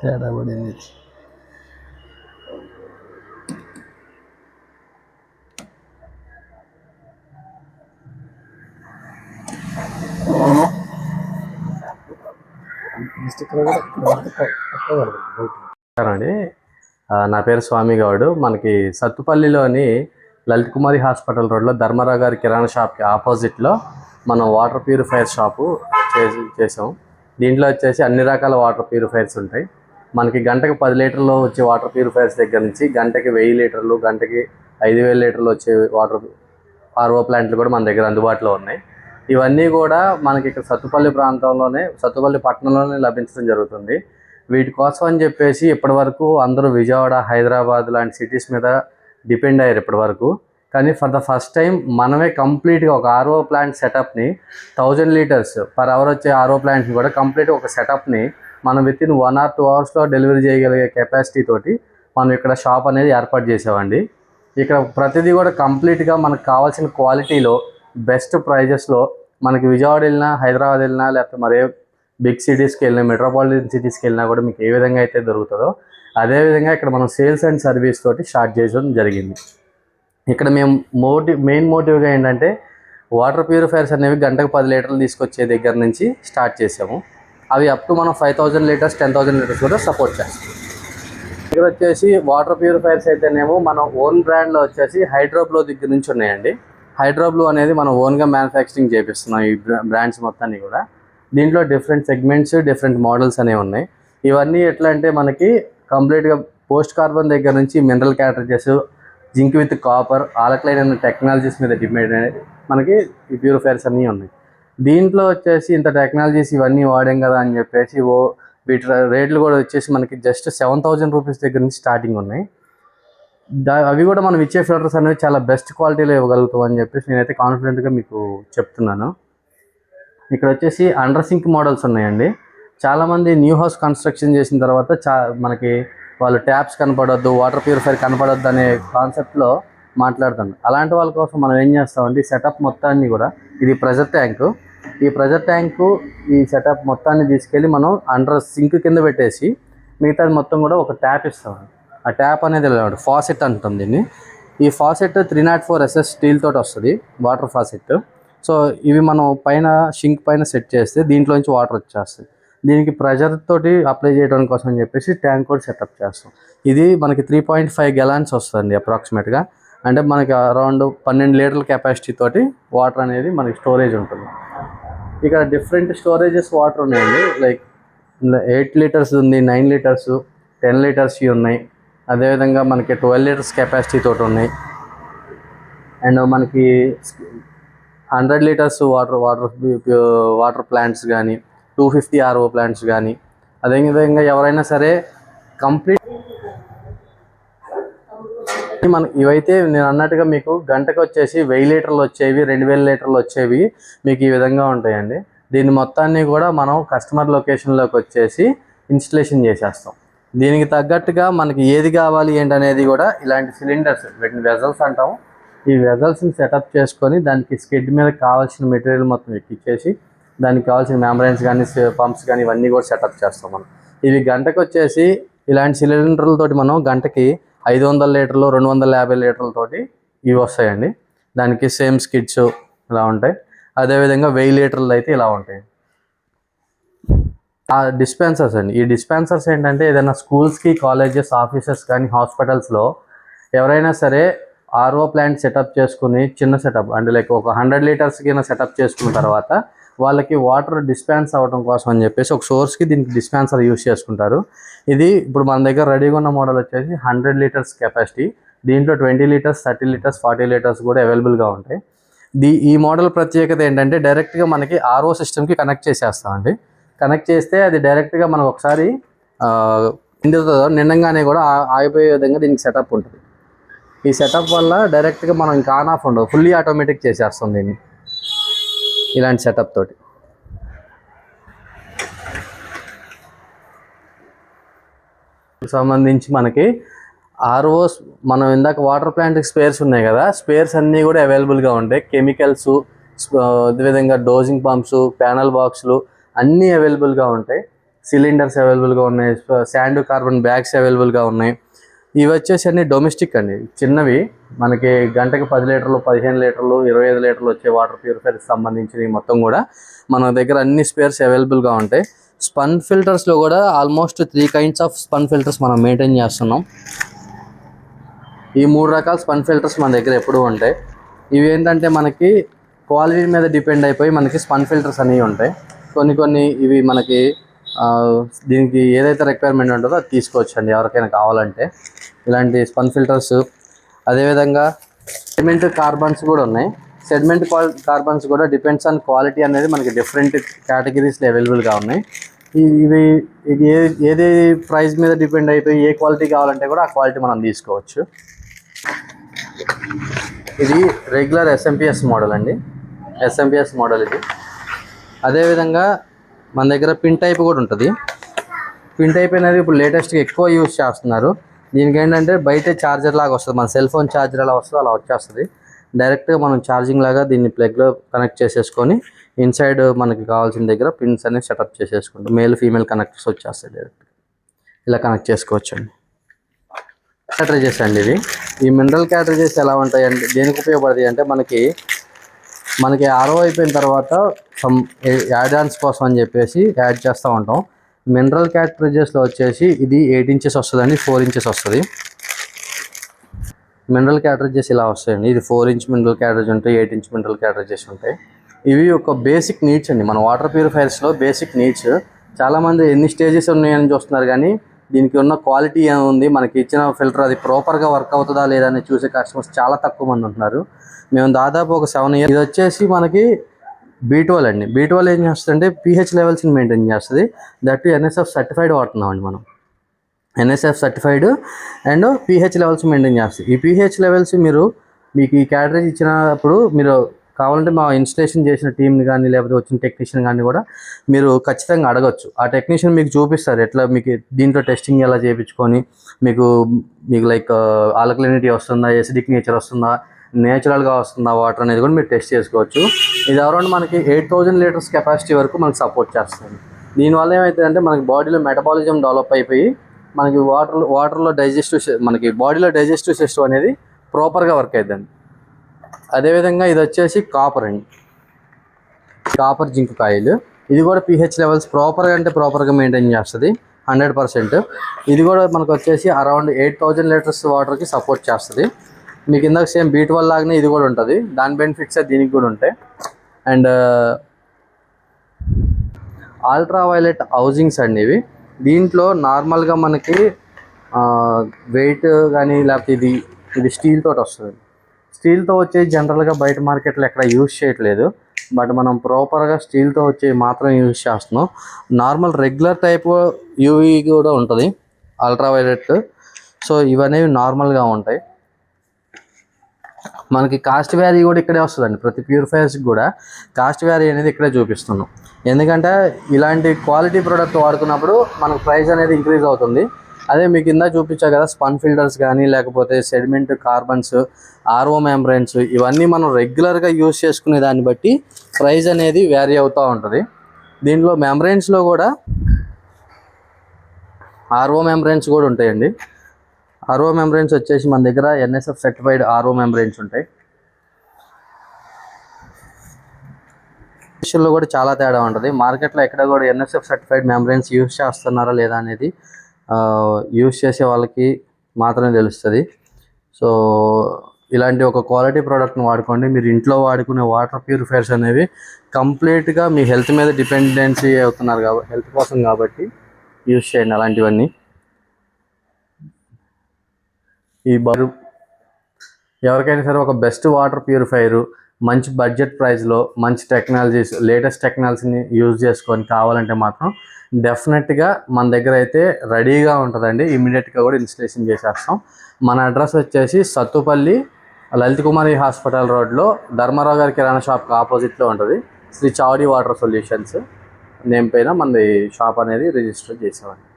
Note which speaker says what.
Speaker 1: తేడా పడింది.
Speaker 2: అండి నా పేరు స్వామి గౌడ్. మనకి సత్తుపల్లిలోని లలిత్ కుమారి హాస్పిటల్ రోడ్లో ధర్మరావు గారి కిరాణా షాప్కి ఆపోజిట్లో మనం వాటర్ ప్యూరిఫైయర్ షాపు చేసి చేసాం. దీంట్లో వచ్చేసి అన్ని రకాల వాటర్ ప్యూరిఫైయర్స్ ఉంటాయి. మనకి గంటకి పది లీటర్లు వచ్చే వాటర్ ప్యూరిఫైర్స్ దగ్గర నుంచి గంటకి వెయ్యి లీటర్లు గంటకి ఐదు వేల లీటర్లు వచ్చే వాటర్ ఆర్ఓ ప్లాంట్లు కూడా మన దగ్గర అందుబాటులో ఉన్నాయి. ఇవన్నీ కూడా మనకి ఇక్కడ సత్తుపల్లి ప్రాంతంలోనే సత్తుపల్లి పట్టణంలోనే లభించడం జరుగుతుంది. వీటి కోసం అని చెప్పేసి ఇప్పటివరకు అందరూ విజయవాడ హైదరాబాద్ లాంటి సిటీస్ మీద డిపెండ్ అయ్యారు ఇప్పటివరకు. కానీ ఫర్ ద ఫస్ట్ టైం మనమే కంప్లీట్గా ఒక ఆర్ఓ ప్లాంట్ సెటప్ని థౌజండ్ లీటర్స్ పర్ అవర్ వచ్చే ఆర్ఓ ప్లాంట్ని కూడా కంప్లీట్ ఒక సెటప్ని మనం within one or two అవర్స్లో డెలివరీ చేయగలిగే కెపాసిటీ తోటి మనం ఇక్కడ షాప్ అనేది ఏర్పాటు చేసామండి. ఇక్కడ ప్రతిదీ కూడా కంప్లీట్గా మనకు కావాల్సిన క్వాలిటీలో బెస్ట్ ప్రైజెస్లో మనకి విజయవాడ వెళ్ళినా హైదరాబాద్ వెళ్ళినా లేకపోతే మరే బిగ్ సిటీస్కి వెళ్ళినా మెట్రోపాలిటన్ సిటీస్కి వెళ్ళినా కూడా మీకు ఏ విధంగా అయితే దొరుకుతుందో అదేవిధంగా ఇక్కడ మనం సేల్స్ అండ్ సర్వీస్ తోటి స్టార్ట్ చేయడం జరిగింది. ఇక్కడ మేము మోటివ్ మెయిన్ మోటివ్గా ఏంటంటే వాటర్ ప్యూరిఫైయర్స్ అనేవి గంటకు పది లీటర్లు తీసుకొచ్చే దగ్గర నుంచి స్టార్ట్ చేసాము. అవి అప్ టు మనం five thousand litres ten thousand litres కూడా సపోర్ట్ చేస్తాం. ఇక్కడ వచ్చేసి వాటర్ ప్యూరిఫైయర్స్ అయితేనేమో మన ఓన్ బ్రాండ్లో వచ్చేసి హైడ్రోబ్లో దగ్గర నుంచి ఉన్నాయండి. హైడ్రోబ్లో అనేది మనం ఓన్గా మ్యానుఫ్యాక్చరింగ్ చేపిస్తున్నాం ఈ బ్రాండ్స్ మొత్తాన్ని కూడా. దీంట్లో డిఫరెంట్ సెగ్మెంట్స్ డిఫరెంట్ మోడల్స్ అనేవి ఉన్నాయి. ఇవన్నీ ఎట్లా అంటే మనకి కంప్లీట్గా పోస్ట్ కార్బన్ దగ్గర నుంచి mineral cartridges zinc with copper alkaline అనే టెక్నాలజీస్ మీద డిపెండ్ మనకి ఈ ప్యూరిఫైయర్స్ అన్నీ ఉన్నాయి. దీంట్లో వచ్చేసి ఇంత టెక్నాలజీస్ ఇవన్నీ వాడాం కదా అని చెప్పేసి ఓ వీటి రేట్లు కూడా వచ్చేసి మనకి జస్ట్ సెవెన్ థౌజండ్ రూపీస్ దగ్గర నుంచి స్టార్టింగ్ ఉన్నాయి. దా అవి కూడా మనం ఇచ్చే ఫిల్టర్స్ అనేవి చాలా బెస్ట్ క్వాలిటీలో ఇవ్వగలుగుతాం అని చెప్పేసి నేనైతే కాన్ఫిడెంట్గా మీకు చెప్తున్నాను. ఇక్కడ వచ్చేసి అండర్ సింక్ మోడల్స్ ఉన్నాయండి. చాలామంది న్యూ హౌస్ కన్స్ట్రక్షన్ చేసిన తర్వాత చా మనకి వాళ్ళు ట్యాప్స్ కనపడొద్దు వాటర్ ప్యూరిఫైర్ కనపడొద్దు అనే కాన్సెప్ట్లో మాట్లాడుతాను అలాంటి వాళ్ళ కోసం మనం ఏం చేస్తామండి సెటప్ మొత్తాన్ని కూడా ఇది ప్రెజర్ ట్యాంకు ఈ ప్రెజర్ ట్యాంకు ఈ సెటప్ మొత్తాన్ని తీసుకెళ్ళి మనం అండర్ సింక్ కింద పెట్టేసి మిగతాది మొత్తం కూడా ఒక ట్యాప్ ఇస్తాం. ఆ ట్యాప్ అనేది ఫాసెట్ అంటుంది దీన్ని. ఈ faucet three nought four SS steel తోటి వస్తుంది వాటర్ ఫాసెట్ సో ఇవి మనం పైన షింక్ పైన సెట్ చేస్తే దీంట్లోంచి వాటర్ వచ్చేస్తుంది. దీనికి ప్రెషర్ తోటి అప్లై చేయడం కోసం అని చెప్పేసి ట్యాంక్ కూడా సెటప్ చేస్తాం. ఇది మనకి త్రీ పాయింట్ ఫైవ్ గెలాన్స్ వస్తుంది అప్రాక్సిమేట్గా అంటే మనకి అరౌండ్ పన్నెండు లీటర్ల కెపాసిటీ తోటి వాటర్ అనేది మనకి స్టోరేజ్ ఉంటుంది. ఇక్కడ డిఫరెంట్ స్టోరేజెస్ వాటర్ ఉన్నాయండి. లైక్ ఎయిట్ లీటర్స్ ఉంది నైన్ లీటర్స్ టెన్ లీటర్స్ ఉన్నాయి. అదేవిధంగా మనకి ట్వెల్వ్ లీటర్స్ కెపాసిటీ తోటి ఉన్నాయి. అండ్ మనకి hundred litres water water water plants కానీ టూ ఫిఫ్టీ ఆర్ఓ ప్లాంట్స్ కానీ అదేవిధంగా ఎవరైనా సరే కంప్లీట్ మనం ఇవైతే నేను అన్నట్టుగా మీకు గంటకు వచ్చేసి వెయ్యి లీటర్లు వచ్చేవి రెండు వేల లీటర్లు వచ్చేవి మీకు ఈ విధంగా ఉంటాయండి. దీన్ని మొత్తాన్ని కూడా మనం కస్టమర్ లొకేషన్లోకి వచ్చేసి ఇన్స్టలేషన్ చేసేస్తాం. దీనికి తగ్గట్టుగా మనకి ఏది కావాలి ఏంటనేది కూడా ఇలాంటి సిలిండర్స్ వీటిని వెజల్స్ అంటాం. ఈ వెజల్స్ని సెటప్ చేసుకొని దానికి స్కిడ్ మీద కావాల్సిన మెటీరియల్ మొత్తం ఎక్కిచ్చేసి దానికి కావాల్సిన మెమరైన్స్ కానీ పంప్స్ కానీ ఇవన్నీ కూడా సెటప్ చేస్తాం మనం. ఇవి గంటకు వచ్చేసి ఇలాంటి సిలిండర్లతోటి మనం గంటకి ఐదు వందల లీటర్లు రెండు వందల యాభై లీటర్లతోటి ఇవి వస్తాయండి. దానికి సేమ్ స్కిడ్స్ ఇలా ఉంటాయి. అదేవిధంగా వెయ్యి లీటర్లు అయితే ఇలా ఉంటాయి. ఆ డిస్పెన్సర్స్ అండి. ఈ డిస్పెన్సర్స్ ఏంటంటే ఏదైనా స్కూల్స్కి కాలేజెస్ ఆఫీసెస్ కానీ హాస్పిటల్స్లో ఎవరైనా సరే ఆర్ఓ ప్లాంట్ సెటప్ చేసుకుని చిన్న సెటప్ అంటే లైక్ ఒక హండ్రెడ్ లీటర్స్కి సెటప్ చేసుకున్న తర్వాత వాళ్ళకి వాటర్ డిస్పాన్స్ అవ్వడం కోసం అని చెప్పేసి ఒక సోర్స్కి దీనికి డిస్పాన్సర్ యూస్ చేసుకుంటారు. ఇది ఇప్పుడు మన దగ్గర రెడీగా ఉన్న మోడల్ వచ్చేసి హండ్రెడ్ లీటర్స్ కెపాసిటీ దీంట్లో twenty litres thirty litres forty litres కూడా అవైలబుల్గా ఉంటాయి. దీ ఈ మోడల్ ప్రత్యేకత ఏంటంటే డైరెక్ట్గా మనకి ఆర్ఓ సిస్టమ్కి కనెక్ట్ చేసేస్తామండి. కనెక్ట్ చేస్తే అది డైరెక్ట్గా మనం ఒకసారి నిండుతుందో నిండంగానే కూడా ఆగిపోయే విధంగా దీనికి సెటప్ ఉంటుంది. ఈ సెటప్ వల్ల డైరెక్ట్గా మనం ఇంకా ఆన్ ఆఫ్ ఉండదు ఫుల్లీ ఆటోమేటిక్ చేసేస్తాం దీన్ని. ఇలాంటి సెటప్ తోటి. సంబంధించి మనకి ఆర్ఓస్ మనం ఇందాక వాటర్ ప్లాంట్కి స్పేర్స్ ఉన్నాయి కదా స్పేర్స్ అన్నీ కూడా అవైలబుల్గా ఉంటాయి. కెమికల్స్ అదేవిధంగా డోజింగ్ పంప్స్ ప్యానల్ బాక్సులు అన్నీ అవైలబుల్గా ఉంటాయి. సిలిండర్స్ అవైలబుల్గా ఉన్నాయి శాండ్ కార్బన్ బ్యాగ్స్ అవైలబుల్గా ఉన్నాయి. ఇవి వచ్చేసి అన్ని డొమెస్టిక్ అండి. చిన్నవి మనకి గంటకి పది లీటర్లు పదిహేను లీటర్లు ఇరవై ఐదు లీటర్లు వచ్చే వాటర్ ప్యూరిఫైర్కి సంబంధించినవి మొత్తం కూడా మన దగ్గర అన్ని స్పేర్స్ అవైలబుల్గా ఉంటాయి. స్పన్ ఫిల్టర్స్లో కూడా almost three kinds of spun filters మనం మెయింటైన్ చేస్తున్నాం. ఈ మూడు రకాల స్పన్ ఫిల్టర్స్ మన దగ్గర ఎప్పుడూ ఉంటాయి. ఇవి ఏంటంటే మనకి క్వాలిటీ మీద డిపెండ్ అయిపోయి మనకి స్పన్ ఫిల్టర్స్ అనేవి ఉంటాయి. కొన్ని కొన్ని ఇవి మనకి దీనికి ఏదైతే రిక్వైర్మెంట్ ఉంటుందో అది తీసుకోవచ్చు అండి ఎవరికైనా కావాలంటే. ఇలాంటి స్పన్ ఫిల్టర్స్ అదేవిధంగా సెడిమెంట్ కార్బన్స్ కూడా ఉన్నాయి. సెడిమెంట్ కార్బన్స్ కూడా డిపెండ్స్ ఆన్ క్వాలిటీ అనేది మనకి డిఫరెంట్ కేటగిరీస్లో అవైలబుల్గా ఉన్నాయి. ఇవి ఇది ఏ ఏది ప్రైస్ మీద డిపెండ్ అయిపోయి ఏ క్వాలిటీ కావాలంటే కూడా ఆ క్వాలిటీ మనం తీసుకోవచ్చు. ఇది రెగ్యులర్ ఎస్ఎంపిఎస్ మోడల్ అండి. ఎస్ఎంపిఎస్ మోడల్ ఇది. అదేవిధంగా మన దగ్గర పిన్ టైప్ కూడా ఉంటుంది. పిన్ టైప్ అనేది ఇప్పుడు లేటెస్ట్గా ఎక్కువ యూజ్ చేస్తున్నారు. దీనికి ఏంటంటే బయట ఛార్జర్ లాగా వస్తుంది. మన సెల్ ఫోన్ ఛార్జర్ ఎలా వస్తుందో అలా వచ్చేస్తుంది. డైరెక్ట్గా మనం ఛార్జింగ్ లాగా దీన్ని ప్లగ్లో కనెక్ట్ చేసేసుకొని ఇన్సైడ్ మనకి కావాల్సిన దగ్గర పిన్స్ అనేవి సెటప్ చేసేసుకుంటాం మేల్ ఫీమేల్ కనెక్టర్స్ వచ్చేస్తాయి డైరెక్ట్ ఇలా కనెక్ట్ చేసుకోవచ్చండి. క్యాటరేజెస్ అండి ఇవి. ఈ మినరల్ క్యాటరేజెస్ ఎలా ఉంటాయి అంటే దేనికి ఉపయోగపడతాయి అంటే మనకి మనకి ఆరో అయిపోయిన తర్వాత సమ్ యాడాన్స్ కోసం అని చెప్పేసి యాడ్ చేస్తూ ఉంటాం. మినరల్ క్యాటరేజెస్లో వచ్చేసి ఇది ఎయిట్ ఇంచెస్ వస్తుందండి ఫోర్ ఇంచెస్ వస్తుంది. మినరల్ క్యాటరేజెస్ ఇలా వస్తాయండి. ఇది ఫోర్ ఇంచ్ మినరల్ క్యాటరేజ్ ఉంటాయి ఎయిట్ ఇంచ్ మినరల్ క్యాటరేజెస్ ఉంటాయి. ఇవి ఒక బేసిక్ నీడ్స్ అండి. మన వాటర్ ప్యూరిఫైర్స్లో బేసిక్ నీడ్స్ చాలామంది ఎన్ని స్టేజెస్ ఉన్నాయని చూస్తున్నారు కానీ దీనికి ఉన్న క్వాలిటీ ఏముంది? మనకి ఇచ్చిన ఫిల్టర్ అది ప్రాపర్గా వర్క్ అవుతుందా లేదా అని చూసే కస్టమర్స్ చాలా తక్కువ మంది ఉంటున్నారు. మేము దాదాపు ఒక సెవెన్ ఇయర్ ఇది వచ్చేసి మనకి బీట్వల్ అండి. బీట్వల్ ఏం చేస్తుందంటే పీహెచ్ లెవెల్స్ని మెయింటైన్ చేస్తుంది. దట్ ఎన్ఎస్ఎఫ్ సర్టిఫైడ్ వాడుతున్నామండి మనం. NSF certified and pH levels maintain చేస్తుంది. ఈ పీహెచ్ లెవెల్స్ మీరు మీకు ఈ క్యాటరేజ్ ఇచ్చినప్పుడు మీరు కావాలంటే మా ఇన్స్టలేషన్ చేసిన టీంని కానీ లేకపోతే వచ్చిన టెక్నీషియన్ కానీ కూడా మీరు ఖచ్చితంగా అడగచ్చు. ఆ టెక్నీషియన్ మీకు చూపిస్తారు ఎట్లా మీకు దీంట్లో టెస్టింగ్ ఎలా చేయించుకొని మీకు మీకు లైక్ ఆల్కలినిటీ వస్తుందా ఎసిడిక్ నేచర్ వస్తుందా నేచురల్గా వస్తుందా వాటర్ అనేది కూడా మీరు టెస్ట్ చేసుకోవచ్చు. ఇది అరౌండ్ మనకి ఎయిట్ థౌజండ్ లీటర్స్ కెపాసిటీ వరకు మనకు సపోర్ట్ చేస్తుంది. దీనివల్ల ఏమవుతుందంటే మనకి బాడీలో మెటబాలిజం డెవలప్ అయిపోయి మనకి వాటర్ వాటర్లో డైజెస్టివ్ మనకి బాడీలో డైజెస్టివ్ సిస్టమ్ అనేది ప్రాపర్గా వర్క్ అవుతుందండి అదేవిధంగా ఇది వచ్చేసి కాపర్ అండి. కాపర్ జింక్ కాయలు. ఇది కూడా పిహెచ్ లెవెల్స్ ప్రాపర్గా అంటే ప్రాపర్గా మెయింటైన్ చేస్తుంది. Hundred percent. ఇది కూడా మనకు వచ్చేసి అరౌండ్ ఎయిట్ థౌజండ్ లీటర్స్ వాటర్కి సపోర్ట్ చేస్తుంది. మీకు ఇందాక సేమ్ బీట్ వల్ల లాగానే ఇది కూడా ఉంటుంది. దాని బెనిఫిట్స్ దీనికి కూడా ఉంటాయి. అండ్ అల్ట్రా వైలెట్ హౌజింగ్స్ అండి ఇవి. దీంట్లో నార్మల్గా మనకి వెయిట్ కానీ లేకపోతే ఇది ఇది స్టీల్ తోటి వస్తుంది. స్టీల్తో వచ్చే జనరల్గా బయట మార్కెట్లో ఎక్కడ యూజ్ చేయట్లేదు. బట్ మనం ప్రాపర్గా స్టీల్తో వచ్చే మాత్రం యూజ్ చేస్తున్నాం. నార్మల్ రెగ్యులర్ టైప్ యూవీ కూడా ఉంటుంది అల్ట్రా వైలెట్ సో ఇవనేవి నార్మల్గా ఉంటాయి. మనకి కాస్ట్ వ్యారీ కూడా ఇక్కడే వస్తుందండి. ప్రతి ప్యూరిఫైయర్స్కి కూడా కాస్ట్ వ్యారీ అనేది ఇక్కడే చూపిస్తున్నాం. ఎందుకంటే ఇలాంటి క్వాలిటీ ప్రోడక్ట్ వాడుకున్నప్పుడు మనకు ప్రైస్ అనేది ఇంక్రీజ్ అవుతుంది. అదే మీకు ఇందా చూపించా కదా స్పన్ ఫిల్టర్స్ కానీ లేకపోతే సెడిమెంట్ కార్బన్స్ ఆర్ఓ మెంబ్రెన్స్ ఇవన్నీ మనం రెగ్యులర్గా యూస్ చేసుకునే దాన్ని బట్టి ప్రైస్ అనేది వ్యారీ అవుతూ ఉంటుంది. దీంట్లో మెంబ్రైన్స్లో కూడా ఆర్ఓ మెంబ్రైన్స్ కూడా ఉంటాయండి. ఆర్ఓ మెంబ్రెయిన్స్ వచ్చేసి మన దగ్గర ఎన్ఎస్ఎఫ్ సర్టిఫైడ్ ఆర్ఓ మెంబ్రెయిన్స్ ఉంటాయి. విషయంలో కూడా చాలా తేడా ఉంటుంది. మార్కెట్లో ఎక్కడ కూడా ఎన్ఎస్ఎఫ్ సర్టిఫైడ్ మెంబ్రెయిన్స్ యూజ్ చేస్తున్నారా లేదా అనేది యూస్ చేసే వాళ్ళకి మాత్రమే తెలుస్తుంది. సో ఇలాంటి ఒక క్వాలిటీ ప్రోడక్ట్ని వాడుకోండి. మీరు ఇంట్లో వాడుకునే వాటర్ ప్యూరిఫైర్స్ అనేవి కంప్లీట్గా మీ హెల్త్ మీద డిపెండెన్సీ అవుతున్నారు కాబట్టి హెల్త్ కోసం కాబట్టి యూస్ చేయండి అలాంటివన్నీ. ఈ బరు ఎవరికైనా సరే ఒక బెస్ట్ వాటర్ ప్యూరిఫైయర్ మంచి బడ్జెట్ ప్రైస్లో మంచి టెక్నాలజీస్ లేటెస్ట్ టెక్నాలజీని యూజ్ చేసుకొని కావాలంటే మాత్రం డెఫినెట్గా మన దగ్గర అయితే రెడీగా ఉంటుందండి. ఇమీడియట్గా కూడా ఇన్స్టలేషన్ చేసేస్తాం. మన అడ్రస్ వచ్చేసి సత్తుపల్లి లలిత్ కుమారి హాస్పిటల్ రోడ్లో ధర్మారావు గారి కిరాణా షాప్కి ఆపోజిట్లో ఉంటుంది. Shri Chavadi water solutions. Name పైన మనది షాప్ అనేది రిజిస్టర్ చేసేవాడిని